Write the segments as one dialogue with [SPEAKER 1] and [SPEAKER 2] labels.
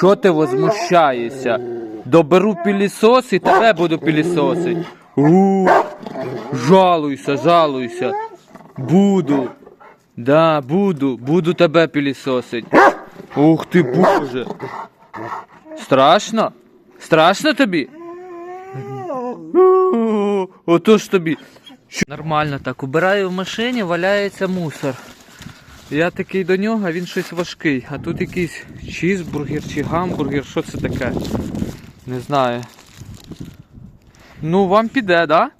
[SPEAKER 1] Що ти возмущаєшся? Доберу пілісос і тебе буду пілісосить. У, жалуйся, жалуйся. Буду. Да, буду, буду тебе пілісосить. Ух ти, боже. Страшно? Страшно тобі? О, Ото ж тобі. Нормально так. Убираю в машині, валяється мусор. Я такий до нього, а він щось важкий. А тут якийсь чізбургер чи гамбургер, що це таке? Не знаю. Ну, вам піде, да?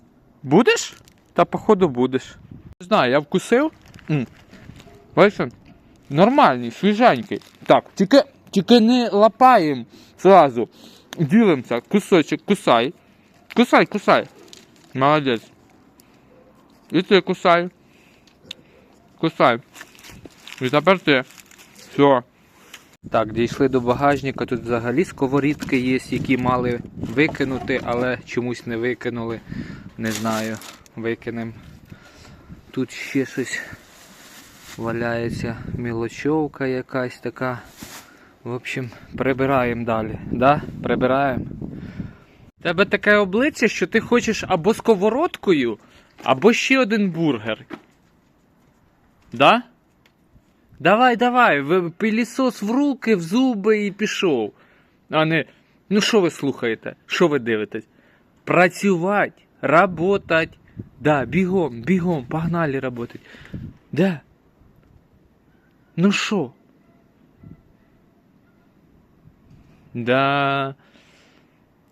[SPEAKER 1] Будеш? Та походу будеш. Не знаю, я вкусив. Бачиш? Нормальний, свіженький. Так, тільки, тільки не лапаємо зразу. Ділимося, кусочок, кусай. Кусай, кусай. Молодець. І ти кусай. Кусай. І тепер ти. Все. Так, дійшли до багажника. Тут взагалі сковорідки є, які мали викинути, але чомусь не викинули. Не знаю. Викинемо. Тут ще щось валяється мілочовка якась така. В общем, прибираємо далі. Да? Прибираємо. Тебе таке обличчя, що ти хочеш або сковородкою, або ще один бургер. Да? Давай, давай, в- пилісос в руки, в зуби і пішов. А не. Ну що ви слухаєте? Що ви дивитесь? Працювати, работать. Да, бігом, бігом, погнали работать. Да. Ну що? Да.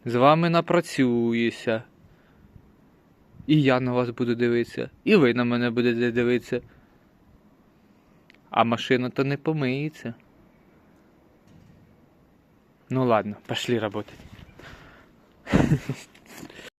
[SPEAKER 1] З вами напрацюєшся. І я на вас буду дивитися, і ви на мене будете дивитися. А машина то не помиється. Ну ладно, пошли работать.